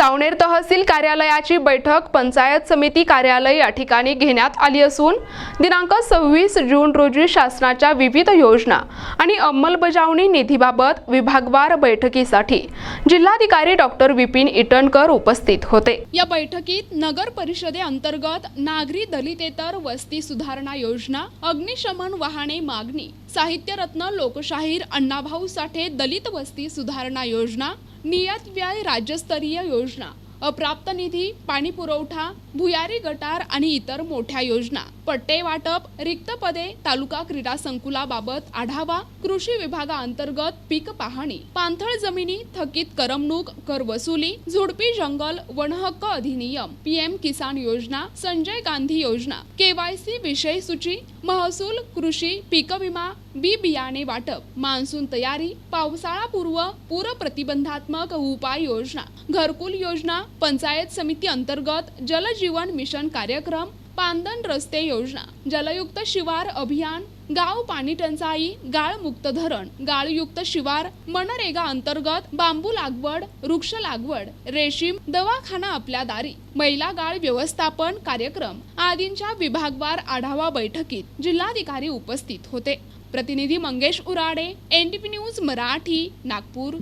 सावनेर तहसील कार्यालयाची बैठक पंचायत समिती कार्यालय या ठिकाणी घेण्यात आली असून दिनांक सव्वीस जून रोजी शासनाच्या विविध योजना आणि अंमलबजावणी निधीबाबत विभागवार बैठकीसाठी जिल्हाधिकारी डॉक्टर विपिन इटणकर उपस्थित होते. या बैठकीत नगर परिषदेअंतर्गत नागरी दलितेतर वस्ती सुधारणा योजना अग्निशमन वाहने मागणी साहित्यरत्न लोकशाहीर अण्णाभाऊ साठे दलित वस्ती सुधारणा योजना नियत व्यय राज्यस्तरीय योजना. अप्राप्त निधी पाणी पुरवठा भुयारी गटार आणि इतर मोठ्या योजना. पट्टे वाटप रिक्त पदे तालुका क्रीडा संकुलाबाबत आढावा कृषी विभागाअंतर्गत पीक पाहणी. पाणथळ जमिनी थकीत करमणूक कर वसुली झुडपी जंगल वनहक्क अधिनियम पीएम किसान योजना संजय गांधी योजना केवायसी विषय सूची महसूल कृषी पीक विमा बी बियाणे वाटप मान्सून तयारी पावसाळापूर्व पूर प्रतिबंधात्मक उपाय योजना घरकुल योजना पंचायत समिती अंतर्गत जलजीवन मिशन कार्यक्रम पांदन रस्ते योजना जलयुक्त शिवार अभियान गाव पाणी टंचाई गाळमुक्त धरण गाळयुक्त शिवार मनरेगा अंतर्गत बांबू लागवड वृक्ष लागवड रेशीम दवाखाना आपल्या दारी महिला गाळ व्यवस्थापन कार्यक्रम आदींच्या विभागवार आढावा बैठकीत जिल्हाधिकारी उपस्थित होते. प्रतिनिधी मंगेश उराडे एनडीपी न्यूज मराठी नागपूर.